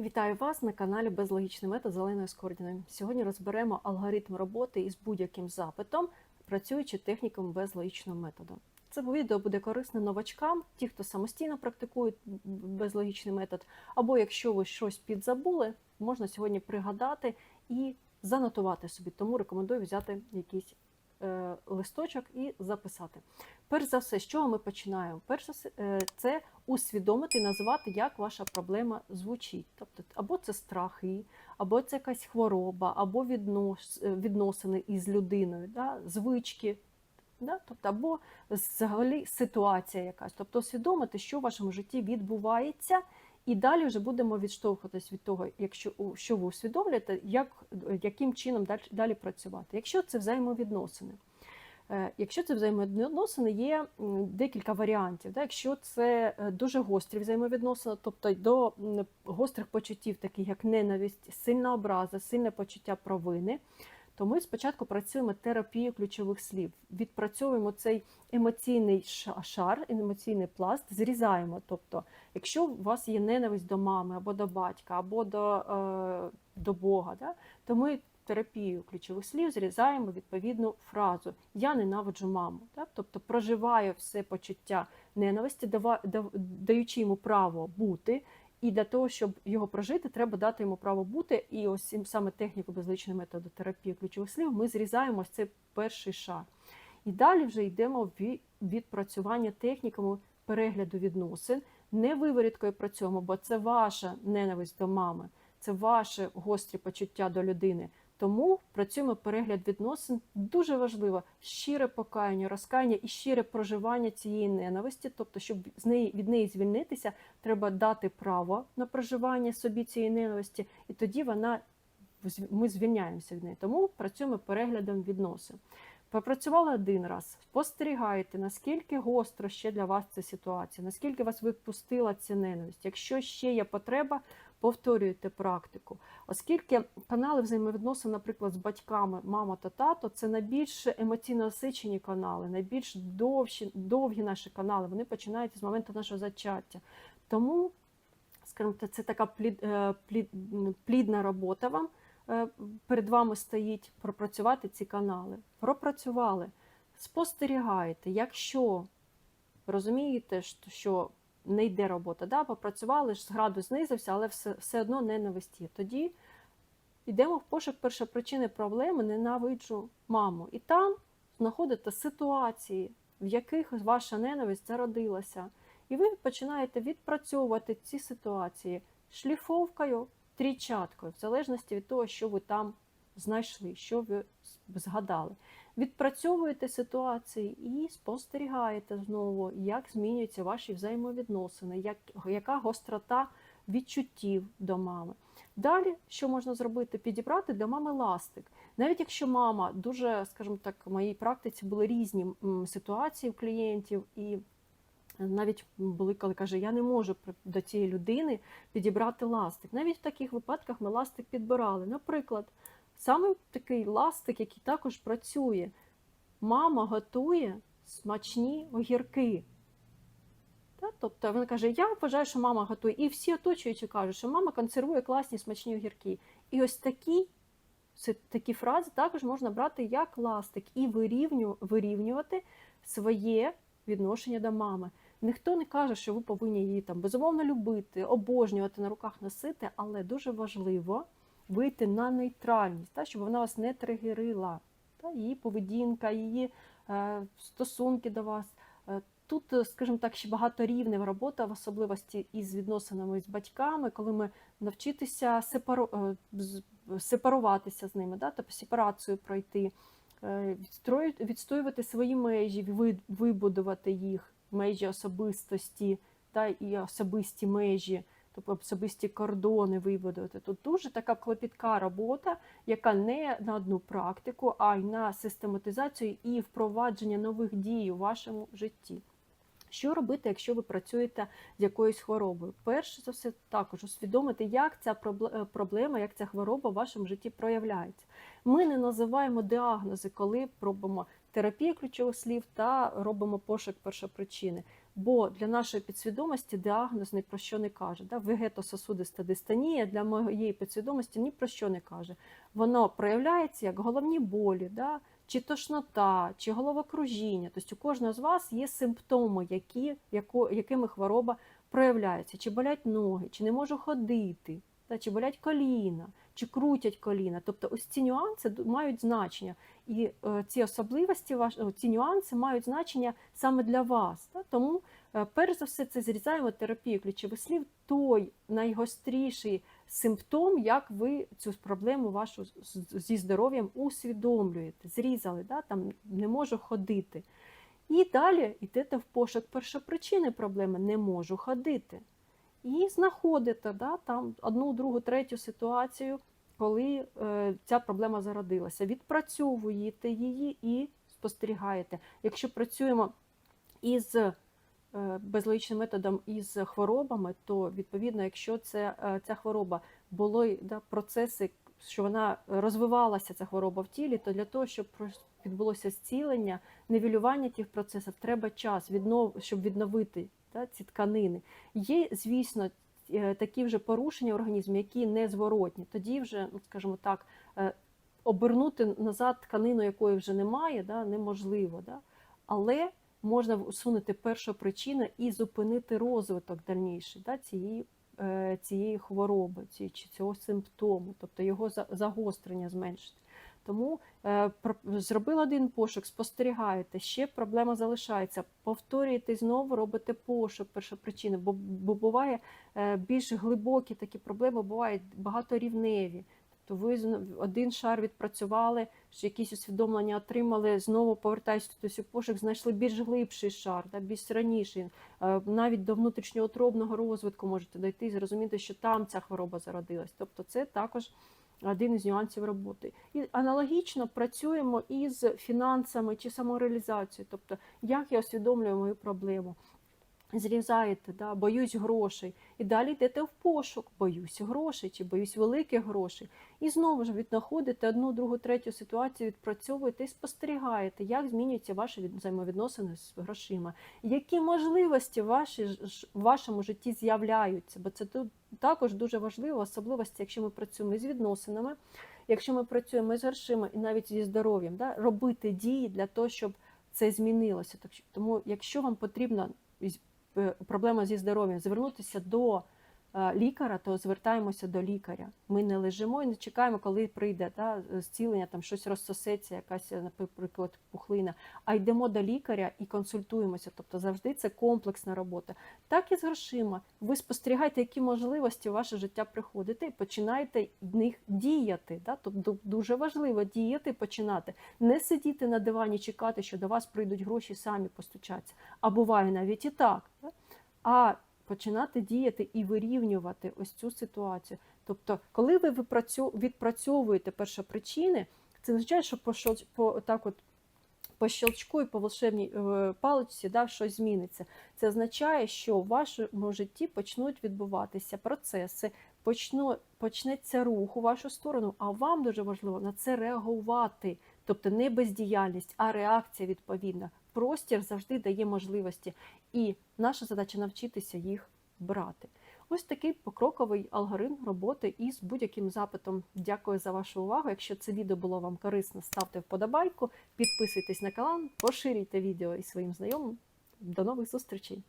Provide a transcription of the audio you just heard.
Вітаю вас на каналі Безлогічний метод Зеленої Скордіною. Сьогодні розберемо алгоритм роботи із будь-яким запитом, працюючи техніками безлогічного методу. Це відео буде корисне новачкам, ті, хто самостійно практикують безлогічний метод, або якщо ви щось підзабули, можна сьогодні пригадати і занотувати собі. Тому рекомендую взяти якийсь листочок і записати. Перш за все, з чого ми починаємо? Перш за все, е, це усвідомити і назвати, як ваша проблема звучить. Тобто, або це страхи, або це якась хвороба, або е, відносини із людиною, да? звички. Да? Тобто, або взагалі ситуація якась. Тобто усвідомити, що в вашому житті відбувається, і далі вже будемо відштовхуватись від того, якщо що ви усвідомлюєте, як, яким чином далі, далі працювати. Якщо це взаємовідносини. Е, Якщо це взаємовідносини, є декілька варіантів. Якщо це е, дуже гострі взаємовідносини, тобто до гострих почуттів, таких як ненависть, сильна образа, сильне почуття провини, то ми спочатку працюємо терапією ключових слів, відпрацьовуємо цей емоційний шар, емоційний пласт, зрізаємо. Тобто, якщо у вас є ненависть до мами або до батька, або до, е, до Бога, да? то ми терапію ключових слів зрізаємо відповідну фразу Я ненавиджу маму. Так? Тобто проживаю все почуття ненависті, даючи йому право бути. І для того, щоб його прожити, треба дати йому право бути. І ось саме техніку безличного методу терапії ключових слів ми зрізаємо ось цей перший шар. І далі вже йдемо в відпрацювання техніками перегляду відносин, не виворіткою працюємо, бо це ваша ненависть до мами, це ваше гострі почуття до людини. Тому працюємо перегляд відносин. Дуже важливо щире покаяння, розкаяння і щире проживання цієї ненависті. Тобто, щоб з неї від неї звільнитися, треба дати право на проживання собі цієї ненависті, і тоді вона ми звільняємося від неї. Тому працюємо переглядом відносин. Попрацювали один раз, спостерігайте, наскільки гостро ще для вас ця ситуація, наскільки вас відпустила ця ненависть. Якщо ще є потреба, повторюйте практику. Оскільки канали взаємовідносин, наприклад, з батьками, мама та тато, це найбільш емоційно насичені канали, найбільш довші, довгі наші канали. Вони починаються з моменту нашого зачаття. Тому, скажімо, це така плід, е, плід, плідна робота вам перед вами стоїть пропрацювати ці канали. Пропрацювали, спостерігаєте, якщо розумієте, що- не йде робота, да? попрацювали, градус знизився, але все, все одно ненависті. Тоді йдемо в пошук першопричини проблеми, ненавиджу маму. І там знаходите ситуації, в яких ваша ненависть зародилася. І ви починаєте відпрацьовувати ці ситуації шліфовкою, трійчаткою, в залежності від того, що ви там знайшли, що ви згадали. Відпрацьовуєте ситуації і спостерігаєте знову, як змінюються ваші взаємовідносини, як, яка гострота відчуттів до мами. Далі, що можна зробити? Підібрати для мами ластик. Навіть якщо мама дуже, скажімо так, в моїй практиці були різні ситуації у клієнтів, і навіть були, коли каже, я не можу до цієї людини підібрати ластик. Навіть в таких випадках ми ластик підбирали. Наприклад, саме такий ластик, який також працює. Мама готує смачні огірки. Тобто вона каже, я вважаю, що мама готує. І всі оточуючі кажуть, що мама консервує класні смачні огірки. І ось такі, такі фрази також можна брати як ластик і вирівнювати своє відношення до мами. Ніхто не каже, що ви повинні її там безумовно любити, обожнювати на руках носити, але дуже важливо вийти на нейтральність, та, щоб вона вас не тригерила. Та, її поведінка, її е, стосунки до вас. Е, Тут, е, скажімо так, ще багаторівнева робота, в особливості із відносинами з батьками, коли ми навчитися сепару... е, сепаруватися з ними, да, тобто сепарацію пройти, відстоювати свої межі, ви- вибудувати їх, межі особистості та, і особисті межі, тобто особисті кордони вибудувати. Тут дуже така клопітка робота, яка не на одну практику, а й на систематизацію і впровадження нових дій у вашому житті. Що робити, якщо ви працюєте з якоюсь хворобою? Перше за все, також усвідомити, як ця е, проблема, як ця хвороба в вашому житті проявляється. Ми не називаємо діагнози, коли робимо терапію ключових слів та робимо пошук першопричини. Бо для нашої підсвідомості діагноз ні про що не каже. Да? Вегетососудиста дистонія для моєї підсвідомості ні про що не каже. Воно проявляється як головні болі, да? чи тошнота, чи головокружіння. Тобто у кожного з вас є симптоми, які, яко, якими хвороба проявляється. Чи болять ноги, чи не можу ходити? Чи болять коліна, чи крутять коліна. Тобто ось ці нюанси мають значення. І е, ці особливості, ці нюанси мають значення саме для вас. Тому, е, перш за все, це зрізаємо терапію ключових слів, той найгостріший симптом, як ви цю проблему вашу зі здоров'ям усвідомлюєте. Зрізали, да? там не можу ходити. І далі йдете в пошук першопричини проблеми не можу ходити. І знаходите да, там одну, другу, третю ситуацію, коли е, ця проблема зародилася. Відпрацьовуєте її і спостерігаєте. Якщо працюємо із е, безлогічним методом із хворобами, то відповідно, якщо це, е, ця хвороба були да, процеси, що вона розвивалася, ця хвороба в тілі, то для того, щоб відбулося зцілення, нівелювання тих процесів, треба час, віднов, щоб відновити да, ці тканини. Є, звісно, е, такі вже порушення в організмі, які незворотні. Тоді вже, ну, скажімо так, е, обернути назад тканину, якої вже немає, да, неможливо. Да? Але можна усунути першу причину і зупинити розвиток дальніший да, цієї, е, цієї хвороби, ці- чи цього симптому, тобто його загострення зменшити. Тому е, зробили один пошук, спостерігаєте, ще проблема залишається. Повторюєте знову, робите пошук першопричини, бо, бо буває е, більш глибокі такі проблеми, бувають багаторівневі. Тобто ви один шар відпрацювали, що якісь усвідомлення отримали, знову повертаєтесь до пошук, знайшли більш глибший шар, да, більш раніший. Е, Навіть до внутрішньоутробного розвитку можете дойти і зрозуміти, що там ця хвороба зародилась. Тобто це також один із нюансів роботи. І аналогічно працюємо із фінансами чи самореалізацією. Тобто, як я усвідомлюю мою проблему. Зрізаєте, да, боюсь грошей. І далі йдете в пошук, боюсь грошей чи боюсь великих грошей. І знову ж віднаходите одну, другу, третю ситуацію, відпрацьовуєте і спостерігаєте, як змінюються ваші від- взаємовідносини з грошима, які можливості ваші в вашому житті з'являються. Бо це тут також дуже важливо, особливості, якщо ми працюємо з відносинами, якщо ми працюємо з грошима і навіть зі здоров'ям, да, робити дії для того, щоб це змінилося. Тому, якщо вам потрібно проблема зі здоров'ям, звернутися до е, лікаря, то звертаємося до лікаря. Ми не лежимо і не чекаємо, коли прийде да, зцілення, там щось розсосеться, якась, е, наприклад, пухлина. А йдемо до лікаря і консультуємося. Тобто завжди це комплексна робота. Так і з грошима. Ви спостерігаєте, які можливості в ваше життя приходите, і починаєте в них діяти. Да? Тобто дуже важливо діяти, починати. Не сидіти на дивані, чекати, що до вас прийдуть гроші, самі постучаться. А буває навіть і так. Да? А починати діяти і вирівнювати ось цю ситуацію. Тобто, коли ви відпрацьовуєте першопричини, це означає, що по, по так от по щелчку і по волшебній е, паличці да, щось зміниться. Це означає, що в вашому житті почнуть відбуватися процеси, почну, почнеться рух у вашу сторону, а вам дуже важливо на це реагувати. Тобто не бездіяльність, а реакція відповідна. Простір завжди дає можливості, і наша задача навчитися їх брати. Ось такий покроковий алгоритм роботи із будь-яким запитом. Дякую за вашу увагу. Якщо це відео було вам корисно, ставте вподобайку, підписуйтесь на канал, поширюйте відео із своїм знайомим. До нових зустрічей!